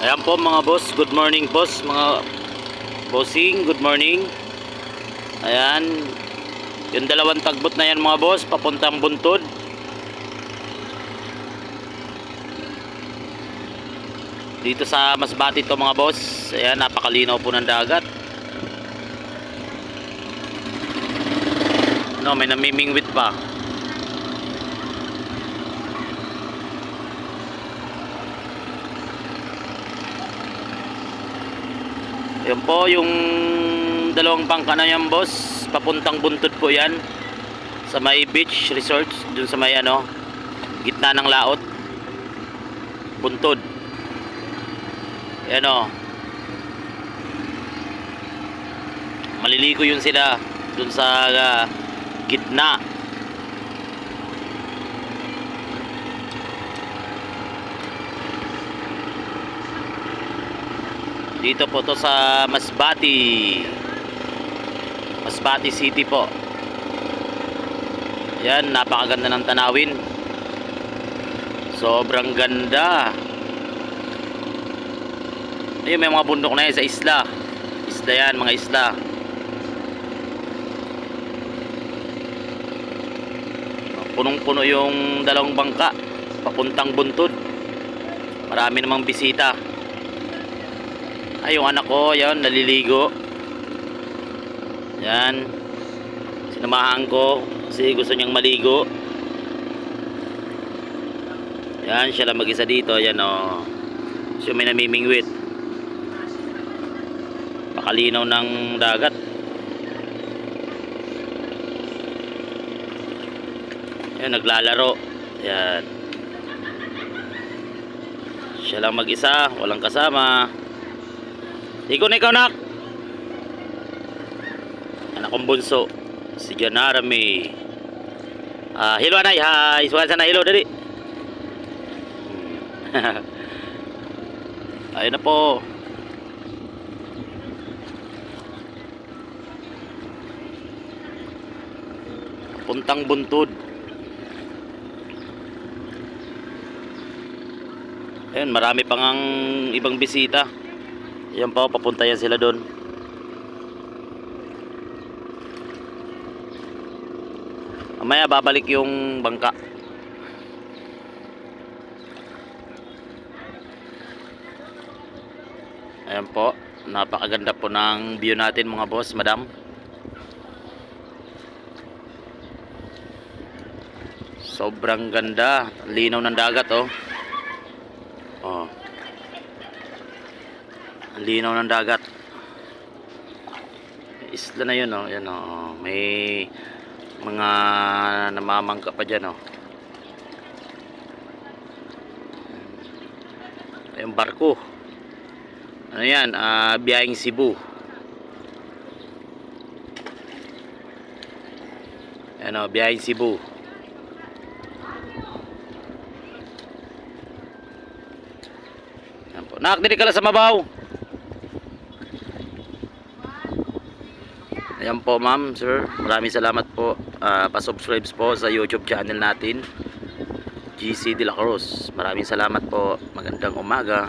Ayan po mga boss, good morning boss, mga bossing, good morning. Ayan, yung dalawang tagbot na yan mga boss, papuntang buntod. Dito sa Masbati to mga boss, ayan, napakalinaw po ng dagat. No, may namimingwit pa. Yan po yung dalawang bangka na yan boss papuntang buntod po yan sa may beach resort dun sa may ano gitna ng laot. Buntod. Yan o maliligo yun sila dun sa ah, gitna Dito po to sa Masbati. Masbati City po. Yan, napakaganda ng tanawin. Sobrang ganda. Ayun, may mga bundok na yan sa isla. Isla yan, mga isla. Punong-puno yung dalawang bangka. Papuntang buntod. Marami namang bisita. Ay, yung anak ko, yan, naliligo. Yan. Sinamahan ko kasi gusto niyang maligo. Yan, siya lang mag-isa dito. Yan, o. Siya may namimingwit. Pakalinaw ng dagat. Yan, naglalaro. Yan. Siya lang mag-isa, walang kasama. Na ikaw nak. Anak kong bunso. Si Janara May. Ah, hello anay. Hi. Suwan sana hello dali. Ayun na po. Puntang buntod. Ayun, marami pang ang ibang bisita. Yan po, papunta yan sila doon. Mamaya babalik yung bangka. Ayan po, napakaganda po ng view natin mga boss, madam. Sobrang ganda, linaw ng dagat oh. Oh. Linaw ng dagat. Isla na yun, oh. Yan, oh. May mga namamangka pa dyan, oh. Yung barko. Ano yan? Ah, biyaheng Cebu. Yan, oh. Biyaheng Cebu. Yan po. Nak, dili ka sa mabaw. Ayan po ma'am, sir. Maraming salamat po. Ah, pa-subscribe po sa YouTube channel natin. GC De La Cruz. Maraming salamat po. Magandang umaga.